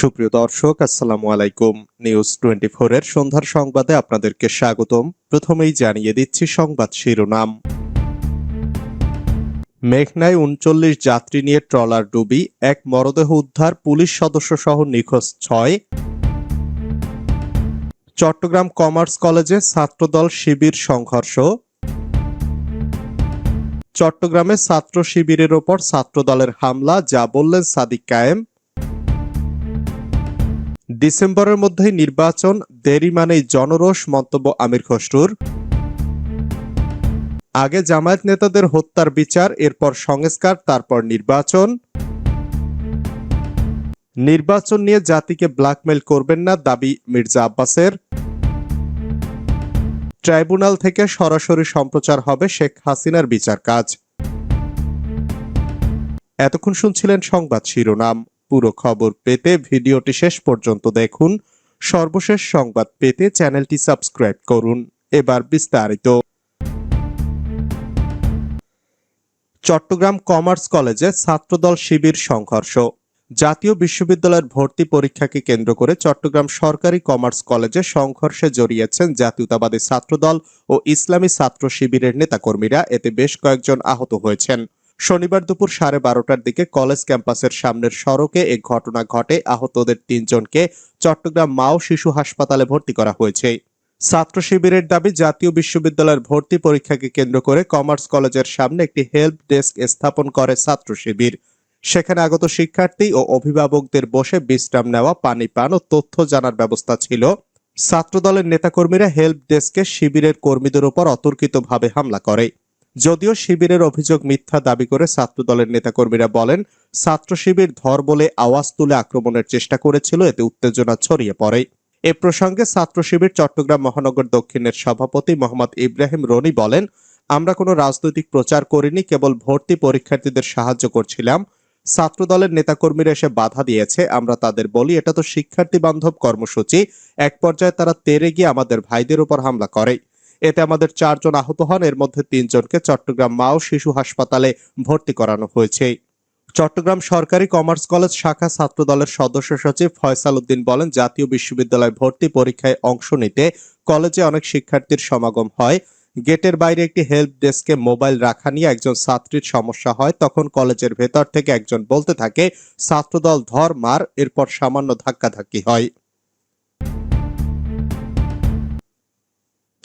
সুপ্রিয় দর্শক, আসসালামু আলাইকুম। নিউজ টোয়েন্টি এর সন্ধ্যার সংবাদে আপনাদেরকে স্বাগতম। প্রথমেই জানিয়ে দিচ্ছি সংবাদ শিরোনাম। মেঘনায় উনচল্লিশ যাত্রী নিয়ে ট্রলার ডুবি, এক মরদেহ উদ্ধার পুলিশ সদস্য সহ নিখোঁজ ছয়। চট্টগ্রাম কমার্স কলেজে ছাত্রদল শিবির সংঘর্ষ। চট্টগ্রামে ছাত্র শিবিরের ওপর ছাত্রদলের হামলা, যা বললেন সাদিক কায়েম। ডিসেম্বরের মধ্যেই নির্বাচন, দেরি মানেই জনরোষ, মন্তব্য আমির খসরুর। আগে জামায়াত নেতাদের হত্যার বিচার, এরপর সংস্কার, তারপর নির্বাচন। নির্বাচন নিয়ে জাতিকে ব্ল্যাকমেল করবেন না দাবি মির্জা আব্বাসের। ট্রাইব্যুনাল থেকে সরাসরি সম্প্রচার হবে শেখ হাসিনার বিচার কাজ। এতক্ষণ শুনছিলেন সংবাদ শিরোনাম। পুরো খবর পেতে ভিডিওটি শেষ পর্যন্ত দেখুন। সর্বশেষ সংবাদ পেতে চ্যানেলটি সাবস্ক্রাইব করুন। এবার বিস্তারিত। চট্টগ্রাম কমার্স কলেজে ছাত্রদল শিবির সংঘর্ষ। জাতীয় বিশ্ববিদ্যালয়ের ভর্তি পরীক্ষাকে কেন্দ্র করে চট্টগ্রাম সরকারি কমার্স কলেজে সংঘর্ষে জড়িয়েছেন জাতীয়তাবাদী ছাত্রদল ও ইসলামী ছাত্র শিবিরের নেতাকর্মীরা। এতে বেশ কয়েকজন আহত হয়েছেন। শনিবার দুপুর সাড়ে বারোটার দিকে কলেজ ক্যাম্পাসের সামনের সড়কে এ ঘটনা ঘটে। আহতদের তিনজনকে চট্টগ্রাম মাও শিশু হাসপাতালে ভর্তি করা হয়েছে। ছাত্র শিবিরের দাবি, জাতীয় বিশ্ববিদ্যালয়ের ভর্তি পরীক্ষাকে কেন্দ্র করে কমার্স কলেজের সামনে একটি হেল্প ডেস্ক স্থাপন করে ছাত্র শিবির। সেখানে আগত শিক্ষার্থী ও অভিভাবকদের বসে বিশ্রাম নেওয়া, পানি পান ও তথ্য জানার ব্যবস্থা ছিল। ছাত্রদলের নেতাকর্মীরা হেল্প ডেস্কে শিবিরের কর্মীদের উপর অতর্কিতভাবে হামলা করে। যদিও শিবিরের অভিযোগ মিথ্যা দাবি করে ছাত্রদলের নেতাকর্মীরা বলেন, ছাত্র শিবির ধর বলে আওয়াজ তুলে আক্রমণের চেষ্টা করেছিল, এতে উত্তেজনা ছড়িয়ে পড়ে। এ প্রসঙ্গে ছাত্র শিবির চট্টগ্রাম মহানগর দক্ষিণের সভাপতি মোহাম্মদ ইব্রাহিম রনি বলেন, আমরা কোনো রাজনৈতিক প্রচার করিনি, কেবল ভর্তি পরীক্ষার্থীদের সাহায্য করছিলাম। ছাত্র দলের নেতাকর্মীরা এসে বাধা দিয়েছে, আমরা তাদের বলি, এটা তো শিক্ষার্থী বান্ধব কর্মসূচি। এক পর্যায়ে তারা তেরে গিয়ে আমাদের ভাইদের উপর হামলা করে। এতে আমাদের চারজন আহত হন। এর মধ্যে তিনজনকে চট্টগ্রাম মাও শিশু হাসপাতালে ভর্তি করানো হয়েছে। চট্টগ্রাম সরকারি কমার্স কলেজ শাখা ছাত্র দলের সদস্য সচিব ফয়সাল উদ্দিন বলেন, জাতীয় বিশ্ববিদ্যালয় ভর্তি পরীক্ষায় অংশ নিতে কলেজে অনেক শিক্ষার্থীর সমাগম হয়। গেটের বাইরে একটি হেল্প ডেস্কে মোবাইল রাখা নিয়ে একজন ছাত্রীর সমস্যা হয়। তখন কলেজের ভেতর থেকে একজন বলতে থাকে, ছাত্রদল ধর মার। এরপর সামান্য ধাক্কাধাক্কি হয়।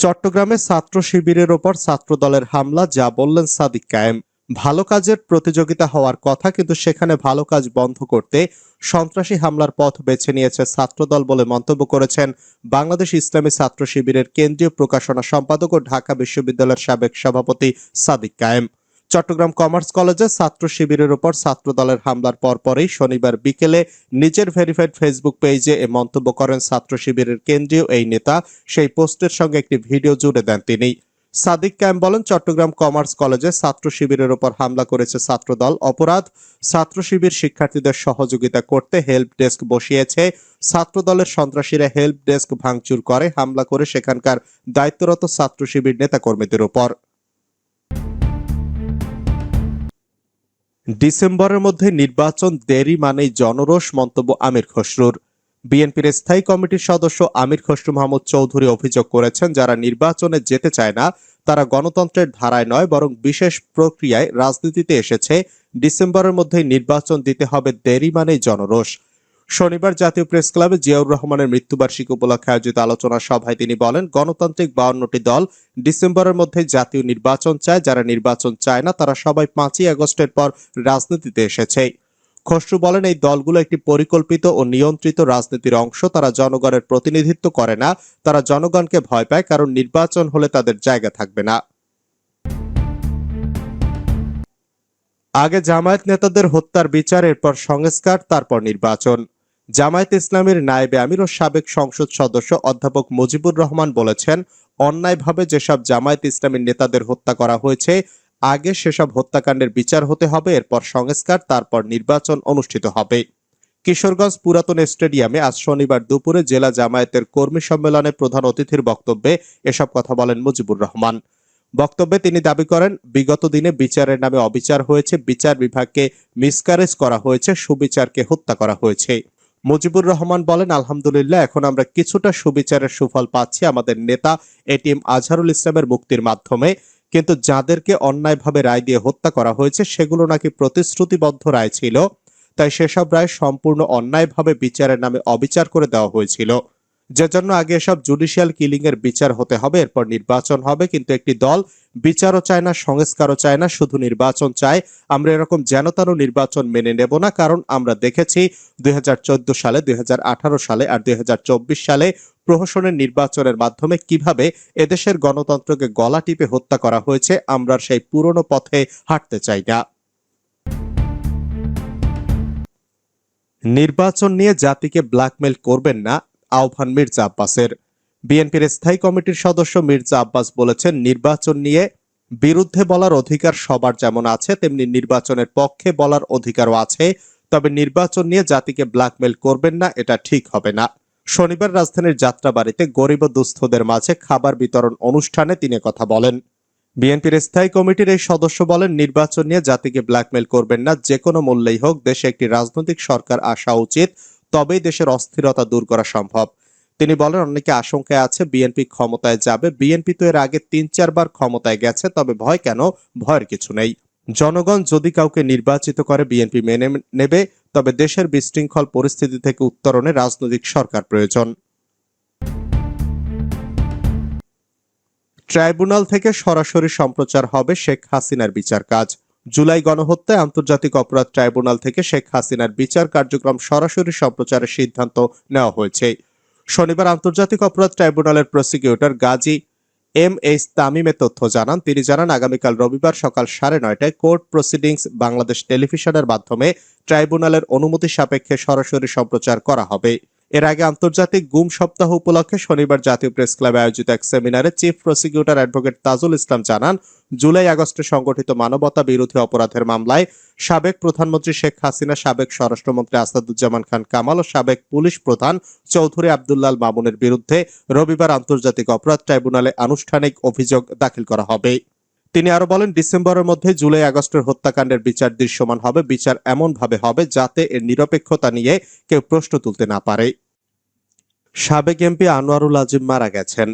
চট্টগ্রামে ছাত্র শিবিরের ওপর ছাত্র দলের হামলা, যা বললেন সাদিক কায়েম। ভালো কাজের প্রতিযোগিতা হওয়ার কথা, কিন্তু সেখানে ভালো কাজ বন্ধ করতে সন্ত্রাসী হামলার পথ বেছে নিয়েছে ছাত্রদল বলে মন্তব্য করেছেন বাংলাদেশ ইসলামী ছাত্র শিবিরের কেন্দ্রীয় প্রকাশনা সম্পাদক ও ঢাকা বিশ্ববিদ্যালয়ের সাবেক সভাপতি সাদিক কায়েম। চট্টগ্রাম কমার্স কলেজে ছাত্র শিবিরের ওপর ছাত্রদলের হামলার পরপরই শনিবার বিকেলে নিজের ভেরিফাইড ফেসবুক পেজে এ মন্তব্য করেন ছাত্র শিবিরের কেন্দ্রীয় এই নেতা। সেই পোস্টের সঙ্গে একটি ভিডিও জুড়ে দেন তিনি। সাদিক ক্যাম বলেন, চট্টগ্রাম কমার্স কলেজে ছাত্র শিবিরের ওপর হামলা করেছে ছাত্রদল। অপরাধ, ছাত্র শিবির শিক্ষার্থীদের সহযোগিতা করতে হেল্প ডেস্ক বসিয়েছে। ছাত্রদলের সন্ত্রাসীরা হেল্প ডেস্ক ভাঙচুর করে, হামলা করে সেখানকার দায়িত্বরত ছাত্র শিবির নেতাকর্মীদের ওপর ডিসেম্বরের মধ্যে নির্বাচন দেরি মানেই জনরোষ, মন্তব্য আমির খসরুর। বিএনপির স্থায়ী কমিটির সদস্য আমির খসরু মাহমুদ চৌধুরী অভিযোগ করেছেন, যারা নির্বাচনে যেতে চায় না, তারা গণতন্ত্রের ধারায় নয়, বরং বিশেষ প্রক্রিয়ায় রাজনীতিতে এসেছে। ডিসেম্বরের মধ্যে নির্বাচন দিতে হবে দেরি মানেই জনরোষ। শনিবার জাতীয় প্রেস ক্লাবে জিয়াউর রহমানের মৃত্যুবার্ষিকী উপলক্ষে আয়োজিত আলোচনা সভায় তিনি বলেন, গণতান্ত্রিক বাউন্নটি দল ডিসেম্বরের মধ্যে জাতীয় নির্বাচন চায়। যারা নির্বাচন চায় না, তারা সবাই পাঁচই আগস্টের পর রাজনীতিতে এসেছে। খসরু বলেন, এই দলগুলো একটি পরিকল্পিত ও নিয়ন্ত্রিত রাজনীতির অংশ। তারা জনগণের প্রতিনিধিত্ব করে না। তারা জনগণকে ভয় পায়, কারণ নির্বাচন হলে তাদের জায়গা থাকবে না। আগে জামায়াত নেতাদের হত্যার বিচার, এরপর সংস্কার, তারপর নির্বাচন। জামায়াত ইসলামের নায়েবে আমির ও সাবেক সংসদ সদস্য অধ্যাপক মুজিবুর রহমান বলেছেন, অন্যায়ভাবে যেসব জামায়াত ইসলামের নেতাদের হত্যা করা হয়েছে, আগে সেসব হত্যাকাণ্ডের বিচার হতে হবে, এরপর সংস্কার, তারপর নির্বাচন অনুষ্ঠিত হবে। কিশোরগঞ্জ পুরাতন স্টেডিয়ামে আজ শনিবার দুপুরে জেলা জামায়াতের কর্মী সম্মেলনে প্রধান অতিথির বক্তব্যে এসব কথা বলেন মুজিবুর রহমান। বক্তব্যে তিনি দাবি করেন, বিগত দিনে বিচারের নামে অবিচার হয়েছে, বিচার বিভাগকে মিসকারেজ করা হয়েছে, সুবিচারকে হত্যা করা হয়েছে। মুজিবুর রহমান বলেন, আলহামদুলিল্লাহ, এখন আমরা কিছুটা সুবিচারের সুফল পাচ্ছি আমাদের নেতা এটিএম আজহারুল ইসলামের মুক্তির মাধ্যমে। কিন্তু যাদেরকে অন্যায়ভাবে রায় দিয়ে হত্যা করা হয়েছে, সেগুলো নাকি প্রতিশ্রুতিবদ্ধ রায় ছিল। তাই সেসব রায় সম্পূর্ণ অন্যায়ভাবে বিচারের নামে অবিচার করে দেওয়া হয়েছিল। যে জন্য আগে এসব জুডিশিয়াল কিলিং এর বিচার হতে হবে, এরপর নির্বাচন হবে। কিন্তু একটি দল বিচারও চায় না, সংস্কারও চায় না, শুধু নির্বাচন চায়। আমরা এরকম যেন তেন নির্বাচন মেনে নেব না, কারণ আমরা দেখেছি দুই হাজার চোদ্দ সালে, দুই সালে আর দুই হাজার চব্বিশ সালে প্রহসনের নির্বাচনের মাধ্যমে কীভাবে এদেশের গণতন্ত্রকে গলা টিপে হত্যা করা হয়েছে, আমরা সেই পুরনো পথে হাঁটতে চাই না। নির্বাচন নিয়ে জাতিকে ব্ল্যাকমেল করবেন না আহ্বান মির্জা আব্বাসের। বিএনপির স্থায়ী কমিটির সদস্য মির্জা আব্বাস বলেছেন, নির্বাচন নিয়ে বিরুদ্ধে বলার অধিকার সবার যেমন আছে, তেমনি নির্বাচনের পক্ষে বলার অধিকারও আছে। তবে নির্বাচন নিয়ে জাতিকে ব্ল্যাকমেল করবেন না, এটা ঠিক হবে না। শনিবার রাজধানীর যাত্রাবাড়িতে গরিব দুস্থদের মাঝে খাবার বিতরণ অনুষ্ঠানে তিনি কথা বলেন। বিএনপির স্থায়ী কমিটির এই সদস্য বলেন, নির্বাচন নিয়ে জাতিকে ব্ল্যাকমেল করবেন না, যে কোনো মূল্যেই হোক, দেশে একটি রাজনৈতিক সরকার আসা উচিত। তবেই দেশের অস্থিরতা দূর করা সম্ভব। তিনি বলেন, অনেকে আশঙ্কায় আছে বিএনপি ক্ষমতায় যাবে। বিএনপি তো এর আগে তিন, চারবার ক্ষমতায় গেছে, তবে ভয় কেন? ভয়ের কিছু নেই। জনগণ যদি কাউকে নির্বাচিত করে, বিএনপি মেনে নেবে, তবে দেশের বিশৃঙ্খল পরিস্থিতি থেকে উত্তরণে রাজনৈতিক সরকার প্রয়োজন। ট্রাইব্যুনাল থেকে সরাসরি সম্প্রচার হবে শেখ হাসিনার বিচার কাজ জুলাই গণহত্যায় আন্তর্জাতিক অপরাধ ট্রাইব্যুনাল থেকে শেখ হাসিনার বিচার কার্যক্রম সরাসরি সম্প্রচারের সিদ্ধান্ত নেওয়া হয়েছে। শনিবার আন্তর্জাতিক অপরাধ ট্রাইব্যুনালের প্রসিকিউটর গাজী এম এইচ তামিমে তথ্য জানান, তিনি জানান, আগামীকাল রবিবার সকাল সাড়ে নয়টায় কোর্ট প্রসিডিংস বাংলাদেশ টেলিভিশনের মাধ্যমে ট্রাইব্যুনালের অনুমতি সাপেক্ষে সরাসরি সম্প্রচার করা হবে। এর আগে আন্তর্জাতিক গুম সপ্তাহ উপলক্ষে শনিবার জাতীয় প্রেস ক্লাবে আয়োজিত এক সেমিনারে chief prosecutor advocate Tajul Islam জানান, জুলাই আগস্টে সংগঠিত মানবতা বিরোধী অপরাধের মামলায় সাবেক প্রধানমন্ত্রী শেখ হাসিনা, সাবেক স্বরাষ্ট্রমন্ত্রী আসাদুজ্জামান খান কামাল ও সাবেক পুলিশ প্রধান চৌধুরী আবদুল্লাল মামুনের বিরুদ্ধে রবিবার আন্তর্জাতিক অপরাধ ট্রাইব্যুনালে আনুষ্ঠানিক অভিযোগ দাখিল করা হবে। তিনি আরও বলেন, ডিসেম্বরের মধ্যে জুলাই আগস্টের হত্যাকাণ্ডের বিচার দৃশ্যমান হবে, বিচার এমনভাবে হবে যাতে এর নিরপেক্ষতা নিয়ে কেউ প্রশ্ন তুলতে না পারে। সাবেক এমপি আনোয়ারুল আজিম মারা গেছেন।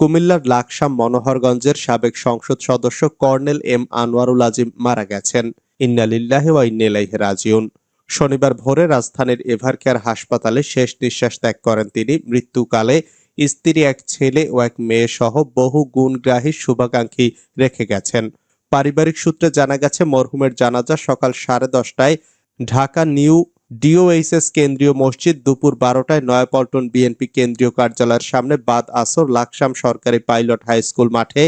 কুমিল্লার লাকসাম মনোহরগঞ্জের সাবেক সংসদ সদস্য কর্নেল এম আনোয়ারুল আজিম মারা গেছেন। ইন্নালিল্লাহ ওয়া ইন্নাইলাইহি রাজিউন। শনিবার ভোরে রাজধানীর এভারকেয়ার হাসপাতালে শেষ নিঃশ্বাস ত্যাগ করেন তিনি। মৃত্যুকালে স্ত্রী, এক ছেলে ও এক মেয়ে সহ বহু গুণগ্রাহী শুভাকাঙ্ক্ষী রেখে গেছেন। পারিবারিক সূত্রে জানা গেছে, মরহুমের জানাজা সকাল সাড়ে দশটায় ঢাকা নিউ ডিওএইচএস কেন্দ্রীয় মসজিদ দুপুর বারোটায় নয়াপল্টন বিএনপি কেন্দ্রীয় কার্যালয়ের সামনে বাদ আসর লাকসাম সরকারি পাইলট হাই স্কুল মাঠে,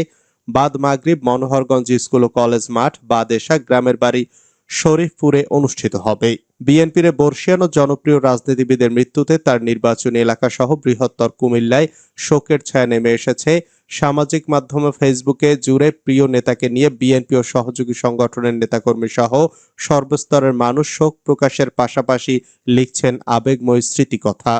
বাদ মাগরিব মনোহরগঞ্জ স্কুল ও কলেজ মাঠ, বাদ এশা গ্রামের বাড়ি শরীফপুরে অনুষ্ঠিত হবে। বিএনপির বর্ষিয়ান ও জনপ্রিয় রাজনীতিবিদের মৃত্যুতে তার নির্বাচনী এলাকাসহ বৃহত্তর কুমিল্লায় শোকের ছায়া নেমে এসেছে। সামাজিক মাধ্যমে ফেসবুকে জুড়ে প্রিয় নেতাকে নিয়ে বিএনপি ও সহযোগী সংগঠনের নেতাকর্মী সহ সর্বস্তরের মানুষ শোক প্রকাশের পাশাপাশি লিখছেন আবেগময় স্মৃতিকথা।